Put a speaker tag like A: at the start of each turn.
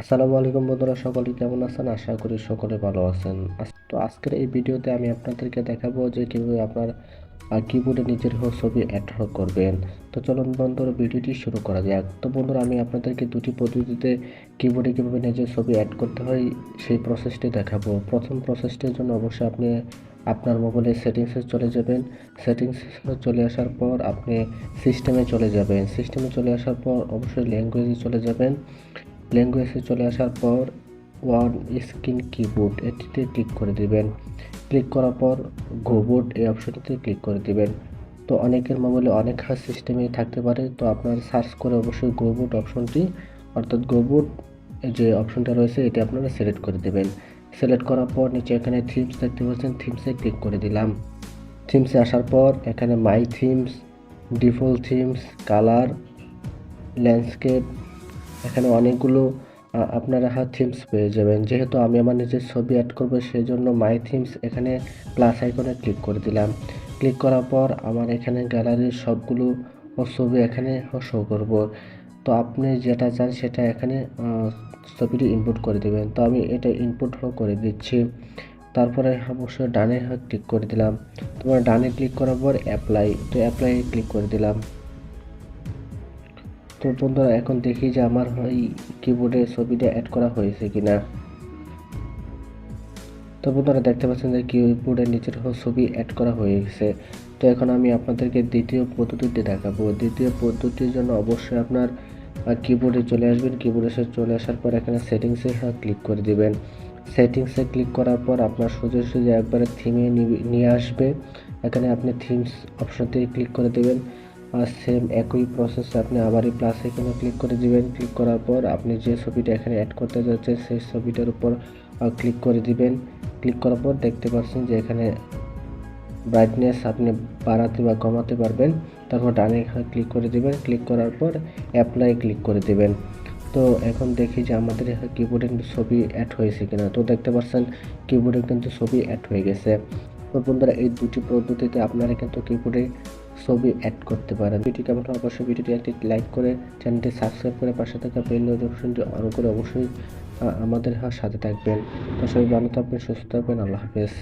A: আসসালামু আলাইকুম বন্ধুরা, সকলে কেমন আছেন? আশা করি সকলে ভালো আছেন। তো আজকের এই ভিডিওতে আমি আপনাদেরকে দেখাবো যে কীভাবে আপনার কিবোর্ডে নিজের ছবি অ্যাড করবেন। তো চলুন বন্ধুরা, ভিডিওটি শুরু করা যাক। তো বন্ধুরা, আমি আপনাদেরকে দুটি পদ্ধতিতে কিবোর্ডে কীভাবে নিজের ছবি অ্যাড করতে হয়, সেই প্রসেসটি দেখাবো। প্রথম প্রসেসটির জন্য অবশ্যই আপনি আপনার মোবাইলে সেটিংসে চলে যাবেন। সেটিংস চলে আসার পর আপনি সিস্টেমে চলে যাবেন। সিস্টেমে চলে আসার পর অবশ্যই ল্যাঙ্গুয়েজে চলে যাবেন। ল্যাঙ্গুয়েজে চলে আসার পর ওয়ান স্ক্রিন কিবোর্ড এটিতে ক্লিক করে দিবেন। ক্লিক করার পর গোবোর্ড এই অপশনটিতে ক্লিক করে দিবেন। তো অনেকের মোবাইলে অনেক হার সিস্টেমে থাকতে পারে, তো আপনার সার্চ করে অবশ্যই গোবোর্ড অপশনটি অর্থাৎ গোবোর্ড যে অপশনটা রয়েছে, এটি আপনারা সিলেক্ট করে দেবেন। সিলেক্ট করার পর নিচে এখানে থিমস দেখতে পাচ্ছেন থিমসে ক্লিক করে দিলাম। থিমসে আসার পর এখানে my themes default themes colour landscape এখানে অনেকগুলো আপনারা হাত থিমস পেয়ে যাবেন। যেহেতু আমি আমার নিজের ছবি অ্যাড করব সেই জন্য মাই থিমস এখানে প্লাস আইকনে ক্লিক করে দিলাম। ক্লিক করার পর আমার এখানে গ্যালারির সবগুলো ছবি এখানে শো করব। তো আপনি যেটা চান সেটা এখানে ছবিটি ইনপুট করে দেবেন। তো আমি এটা ইনপুট করে দিচ্ছি। তারপরে অবশ্যই ডানে ক্লিক করে দিলাম। তোমার ডানে ক্লিক করার পর অ্যাপ্লাই তো অ্যাপ্লাই ক্লিক করে দিলাম। তো বন্ধুরা, এখন দেখি যে আমার এই কিবোর্ডে ছবিটা অ্যাড করা হয়েছে কি না তো বন্ধুরা, দেখতে পাচ্ছেন যে কিবোর্ডের নিচের ছবি অ্যাড করা হয়ে গেছে তো এখন আমি আপনাদেরকে দ্বিতীয় পদ্ধতিটি দেখাবো। দ্বিতীয় পদ্ধতির জন্য অবশ্যই আপনার কিবোর্ডে চলে আসবেন। কিবোর্ডে চলে আসার পর এখানে সেটিংসে ক্লিক করে দিবেন। সেটিংসে ক্লিক করার পর আপনার সোজা সোজা একবারে থিমে নিয়ে আসবে। এখানে আপনি থিমস অপশনতে ক্লিক করে দেবেন। আর সেম একই প্রসেস আপনি আবার এই প্লাস এখানে ক্লিক করে দিবেন। ক্লিক করার পর আপনি যে ছবিটা এখানে অ্যাড করতে যাচ্ছেন সেই ছবিটার উপর ক্লিক করে দিবেন। ক্লিক করার পর দেখতে পাচ্ছেন যে এখানে ব্রাইটনেস আপনি বাড়াতে বা কমাতে পারবেন। তারপর ডানে এখানে ক্লিক করে দিবেন। ক্লিক করার পর অ্যাপ্লাই ক্লিক করে দিবেন। তো এখন দেখি যে আমাদের এখানে কিবোর্ডে কিন্তু ছবি অ্যাড হয়েছে কিনা। তো দেখতে পাচ্ছেন কিবোর্ডে কিন্তু ছবি অ্যাড হয়ে গেছে। তো বন্ধুরা, এই দুটি পদ্ধতিতে আপনারা কিন্তু কিবোর্ডে ছবি অ্যাড করতে পারেন। ভিডিও কেমন অবশ্যই ভিডিওটি একটি লাইক করে চ্যানেলটি সাবস্ক্রাইব করে পাশে থাকা বেল নোটিফিকেশনটি অন করে অবশ্যই আমাদের সাথে থাকবেন। তো সবাই ভালো থাকবেন, সুস্থ থাকবেন, আল্লাহ হাফেজ।